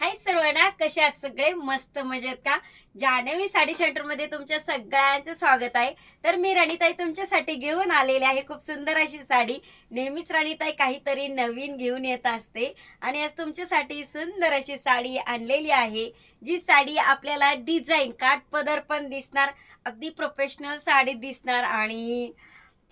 हाय सर्वांना कसे आहात सगळे? मस्त मजेत का? जानवी साडी सेंटरमध्ये तुमच्या सगळ्यांचं स्वागत आहे. तर मी राणीताई तुमच्यासाठी घेऊन आलेली आहे खूप सुंदर अशी साडी. नेहमीच राणीताई काहीतरी नवीन घेऊन येत असते. आणि आज तुमच्यासाठी सुंदर अशी साडी आणलेली आहे जी साडी आपल्याला डिझाईन काठ पदर पण दिसणार अगदी प्रोफेशनल साडी दिसणार. आणि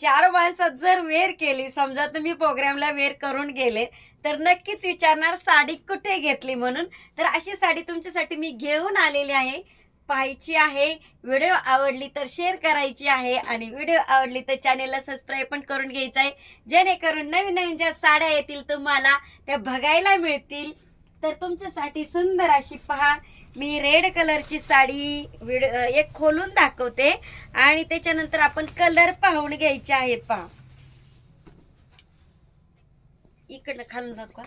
चार माणसात जर वेअर केली समजा तुम्ही प्रोग्रामला वेअर करून गेले तर नक्कीच विचारणार साडी कुठे घेतली म्हणून? तर अशी साडी तुमच्यासाठी मी घेऊन आलेली आहे. पाहायची आहे व्हिडिओ आवडली तर शेअर करायची आहे आणि व्हिडिओ आवडली तर चॅनेलला सबस्क्राईब पण करून घ्यायचं आहे. जेणेकरून नवीन नवीन ज्या साड्या येतील तुम्हाला त्या बघायला मिळतील. तर तुमच्यासाठी सुंदर अशी पहा मी रेड कलरची साडी एक खोलून दाखवते. आणि त्याच्यानंतर आपण कलर पाहून घ्यायचे आहेत पहा. इकडनं खालून दाखवा.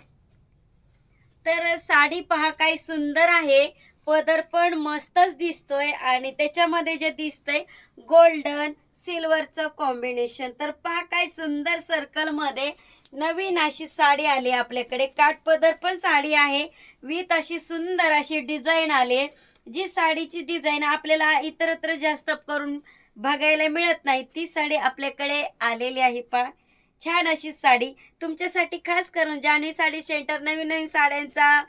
तर साडी पहा काय सुंदर आहे. पदर पण मस्तच दिसतोय. आणि त्याच्यामध्ये जे दिसतंय गोल्डन सिल्वरचं कॉम्बिनेशन. तर पहा काय सुंदर सर्कलमध्ये नवीन अशी साडी आली आपल्याकडे. काठपदर पण साडी आहे. विथ अशी सुंदर अशी डिझाईन आली. जी साडीची डिझाईन आपल्याला इतरत्र जास्त करून बघायला मिळत नाही ती साडी आपल्याकडे आलेली आहे पहा. छान अशी साडी तुमच्यासाठी खास करून जान्हवी साडी सेंटर नवीन नवीन साड्यांचा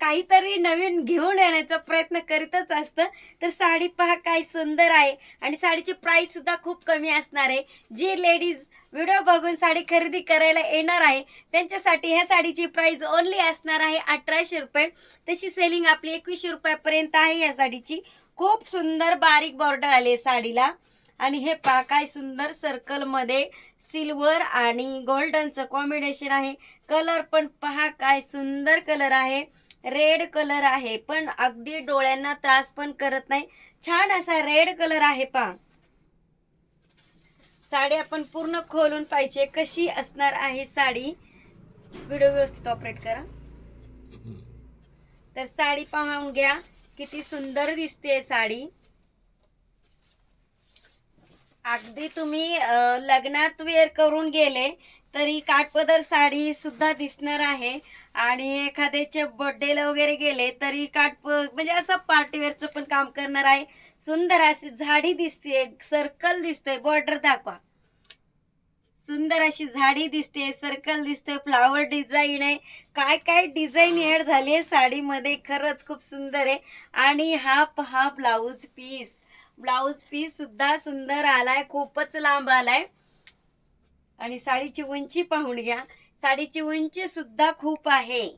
काहीतरी नवीन घेऊन येण्याचा प्रयत्न करीतच असतं तर साडी पहा काय सुंदर आहे. आणि साडीची प्राइस सुद्धा खूप कमी असणार आहे. जी लेडीज व्हिडिओ बघून साडी खरेदी करायला येणार आहे त्यांच्यासाठी ह्या साडीची प्राईस ओनली असणार आहे अठराशे रुपये. तशी सेलिंग आपली एकवीसशे रुपयापर्यंत आहे या साडीची. खूप सुंदर बारीक बॉर्डर आली आहे साडीला. आणि हे पहा काय सुंदर सर्कलमध्ये सिल्वर आणि गोल्डनचं कॉम्बिनेशन आहे. कलर पण पहा काय सुंदर कलर आहे. रेड कलर आहे पण अगदी डोळ्यांना त्रास पण करत नाही. छान असा रेड कलर आहे पहा साडी आपण पूर्ण खोलून पाहिजे. कशी असणार आहे साडी? व्हिडिओ व्यवस्थित ऑपरेट करा. तर साडी पाहून घ्या. किती सुंदर दिसते साडी. अगदी तुम्ही लग्नात वेअर करून गेले तरी काठपदर साडी सुद्धा दिसणार आहे. आणि एखाद्याच्या बर्थडेला वगैरे गेले तरी काठप म्हणजे असं पार्टीवेअरचं पण काम करणार आहे. सुंदर अशी झाडी दिसते सर्कल दिसतोय बॉर्डर दाखवा. सुंदर अशी झाडी दिसते सर्कल दिसते फ्लावर डिझाईन आहे. काय काय डिझाईन एड झाली आहे साडीमध्ये खरंच खूप सुंदर आहे. आणि हा पहा ब्लाऊज पीस ब्लाऊज पीस सुद्धा सुंदर आलाय खूपच लांब आलाय. आणि साडीची उंची पाहून घ्या. साडीची उंची सुद्धा खूप आहे.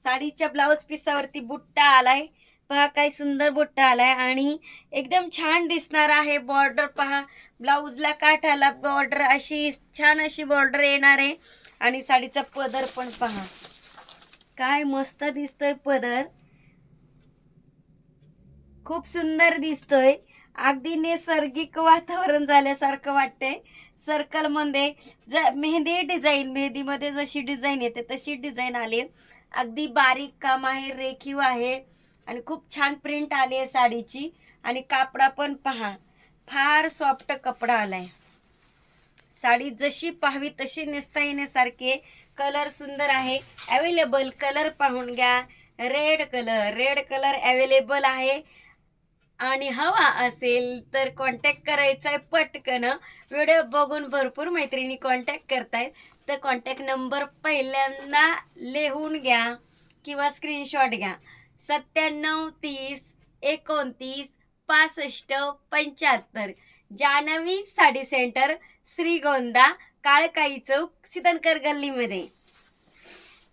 साडीच्या ब्लाऊज पिसावरती बुट्टा आलाय. पहा काय सुंदर बुट्टा आलाय. आणि एकदम छान दिसणार आहे बॉर्डर पहा. ब्लाऊजला काठाला बॉर्डर अशी छान अशी बॉर्डर येणार आहे. आणि साडीचा पदर पण पहा. काय मस्त दिसतोय पदर. खूप सुंदर दिसतोय. अगदी नैसर्गिक वातावरण झाल्यासारखं वाटतंय. सर्कलमध्ये ज मेहंदी डिझाईन मेहंदीमध्ये जशी डिझाईन येते तशी डिझाईन आली. अगदी बारीक काम आहे रेखीव आहे. आणि खूप छान प्रिंट आली आहे साडीची. आणि कापडा पण पहा फार सॉफ्ट कपडा आलाय. साडी जशी पाहावी तशी नेसता येण्यासारखे कलर सुंदर आहे. अवेलेबल कलर पाहून घ्या. Red colour red colour available आहे. आणि हवा असेल तर कॉन्टॅक्ट करायचा आहे पटकन. व्हिडिओ बघून भरपूर मैत्रिणी कॉन्टॅक्ट करतायत. तर कॉन्टॅक्ट नंबर पहिल्यांदा लिहून घ्या किंवा स्क्रीनशॉट घ्या. सत्त्याण्णव तीस एकोणतीस पासष्ट पंच्याहत्तर. जानवी साडी सेंटर श्रीगोंदा काळकाई चौक सिदनकर गल्लीमध्ये.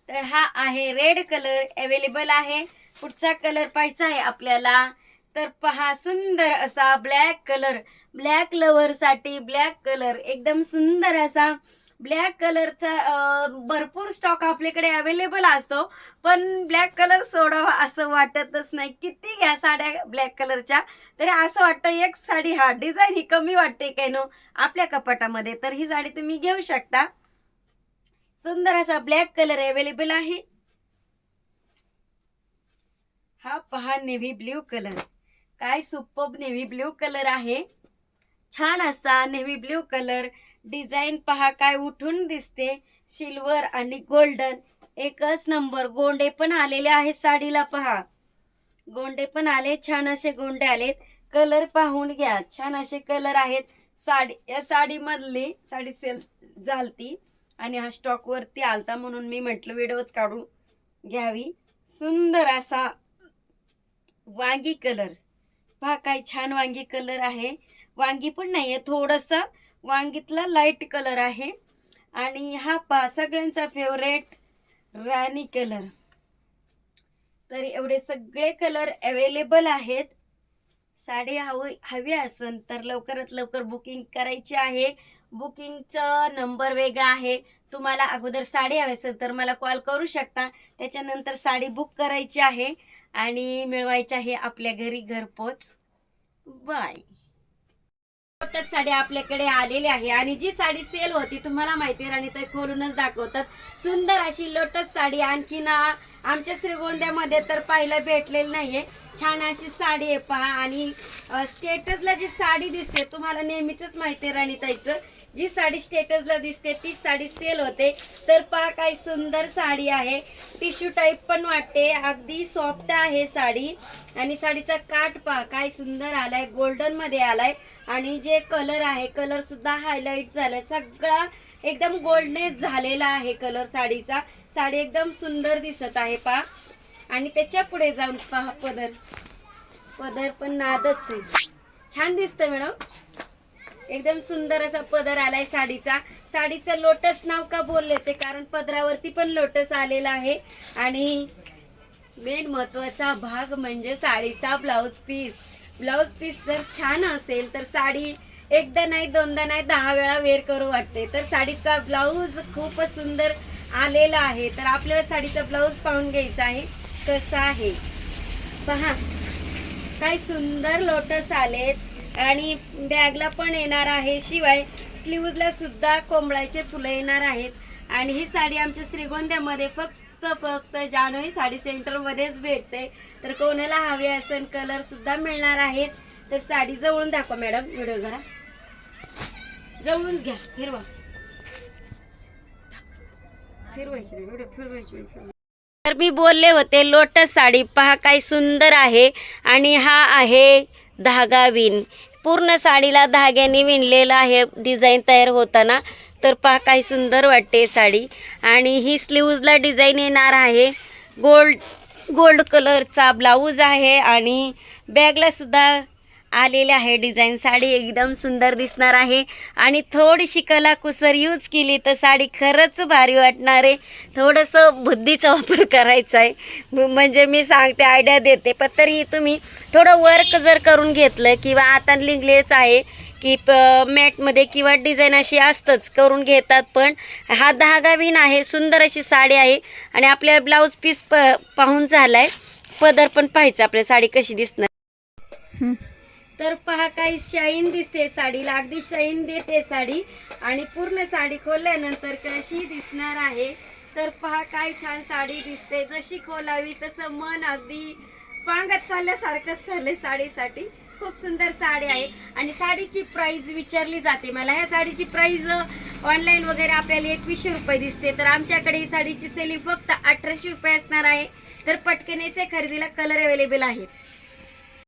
तर हा आहे रेड कलर अवेलेबल आहे. पुढचा कलर पाहायचा आहे आपल्याला. तर पहा सुंदर असा ब्लॅक कलर ब्लॅक लवर साठी ब्लॅक कलर एकदम सुंदर असा ब्लॅक कलरचा भरपूर स्टॉक आपल्याकडे अवेलेबल असतो. पण ब्लॅक कलर सोडावा असं वाटतच नाही. किती घ्या साड्या ब्लॅक कलरच्या तरी असं वाटतं एक साडी हा डिझाईन ही कमी वाटते काय नो आपल्या कपाटामध्ये. तर ही साडी तुम्ही घेऊ शकता. सुंदर असा ब्लॅक कलर अवेलेबल आहे. हा पहा नेव्ही ब्ल्यू कलर काय सुपब नेव्ही ब्ल्यू कलर आहे? छान असा नेव्ही ब्ल्यू कलर. डिझाईन पहा काय उठून दिसते. सिल्वर आणि गोल्डन. एकच नंबर. गोंडे पण आलेले आहेत साडीला पहा. गोंडे पण आले छान असे गोंडे आलेत. कलर पाहून घ्या. छान असे कलर आहेत. साडी या साडीमधली साडी सेल झालती आणि हा स्टॉक वरती आलता म्हणून मी म्हटलं व्हिडिओच काढून घ्यावी. सुंदर असा वांगी कलर. पहा काय छान वांगी कलर आहे. वांगी पण नाही आहे थोडंसं वांगीतला लाइट कलर आहे. आणि हा पहा सगळ्यांचा फेवरेट राणी कलर तर एवढे सगळे कलर अवेलेबल आहेत. साडी हवी हवी असेल तर लवकरात लवकर बुकिंग करायची आहे. बुकिंगचं नंबर वेगळा आहे. तुम्हाला अगोदर साडी हवी असेल तर मला कॉल करू शकता. त्याच्यानंतर साडी बुक करायची आहे आणि मिळवायची आहे आपल्या घरी घरपोच. बाय साडी आपल्याकडे आलेली आहे आणि जी साडी सेल होती तुम्हाला माहिती आहे आणि ते खोलूनच दाखवतात. सुंदर अशी लोटस साडी आणखीन ना आमच्या श्रीगोंद्यामध्ये तर पाहायला भेटलेली नाहीये. छान अशी साडी आहे पहा. आणि स्टेटसला जी साडी दिसते तुम्हाला नेहमीच माहिती आहे राणीताईचं. जी साडी स्टेटसला दिसते ती साडी सेल होते. तर पहा काय सुंदर साडी आहे. टिश्यू टाईप पण वाटते. अगदी सॉफ्ट आहे साडी. आणि साडीचा काठ पहा काय सुंदर आलाय. गोल्डनमध्ये आलाय. आणि जे कलर आहे कलर सुद्धा हायलाईट झालाय. सगळा एकदम गोल्डनेस झालेला आहे कलर साडीचा. साडी एकदम सुंदर दिसत आहे पहा. आणि त्याच्या पुढे जाऊन पहा पदर. पदर पण नादच आहे. छान दिसतं मॅडम. एकदम सुंदर असा पदर आलाय साडीचा. साडीचं लोटस नाव का बोलले ते? कारण पदरावरती पण लोटस आलेला आहे. आणि मेन महत्त्वाचा भाग म्हणजे साडीचा ब्लाऊज पीस ब्लाऊज पीस जर छान असेल तर साडी एकदा नाही दोनदा नाही दहा वेळा वेअर करू वाटते. तर साडीचा ब्लाऊज खूपच सुंदर आलेला आहे. तर आपल्याला साडीचा ब्लाऊज पाहून घ्यायचा आहे. कसा आहे? पहा. काय सुंदर लोटस आलेत. आणि बॅगला पण येणार आहे. शिवाय स्लीव्हजला सुद्धा कोंबड्याचे फुलं येणार आहेत. आणि ही साडी आमच्या श्रीगोंद्यामध्ये फक्त फक्त जानवी साडी सेंटरमध्येच भेटते. तर कोणाला हवे असेल कलर सुद्धा मिळणार आहेत. तर साडी जवळून दाखवा मॅडम व्हिडिओ जरा. जवळून घ्या फिरवा. फिरवायची नाही व्हिडिओ फिरवायची तर मी बोलले होते लोटस साडी पहा काय सुंदर आहे. आणि हा आहे धागा विण पूर्ण साडीला धाग्याने विणलेलं आहे डिझाईन तयार होताना. तर पहा काही सुंदर वाटते साडी. आणि ही स्लीव्जला डिझाईन येणार आहे. गोल्ड गोल्ड कलरचा ब्लाऊज आहे आणि बॅगला सुद्धा आलेले आहे. डिझाईन साडी एकदम सुंदर दिसणार आहे. आणि थोडीशी कलाकुसर यूज केली तर साडी खरंच भारी वाटणार आहे. थोडंसं बुद्धीचा वापर करायचा आहे. म्हणजे मी सांगते आयडिया देते. पण तरी तुम्ही थोडं वर्क जर करून घेतलं किंवा आता लिंगलेच आहे की प मॅटमध्ये किंवा डिझाईन अशी असतंच करून घेतात पण हा धागा विण आहे सुंदर अशी साडी आहे. आणि आपल्या ब्लाऊज पीस प पाहून झाला आहे पदर पण पाहायचं आपल्या साडी कशी दिसणार. तर पहा काही शाईन दिसते साडीला. अगदी शाईन देते साडी. आणि पूर्ण साडी खोलल्यानंतर कशी दिसणार आहे? तर पहा काय छान साडी दिसते. जशी खोलावी तसं मन अगदी पांगत चालल्यासारखंच चाललंय साडीसाठी. खूप सुंदर साडी आहे. आणि साडीची प्राईज विचारली जाते मला. ह्या साडीची प्राईज ऑनलाईन वगैरे आपल्याला एकवीसशे रुपये दिसते. तर आमच्याकडे ही साडीची सेलिंग फक्त अठराशे रुपये असणार आहे. तर पटकनेचे खरेदीला कलर अवेलेबल आहेत.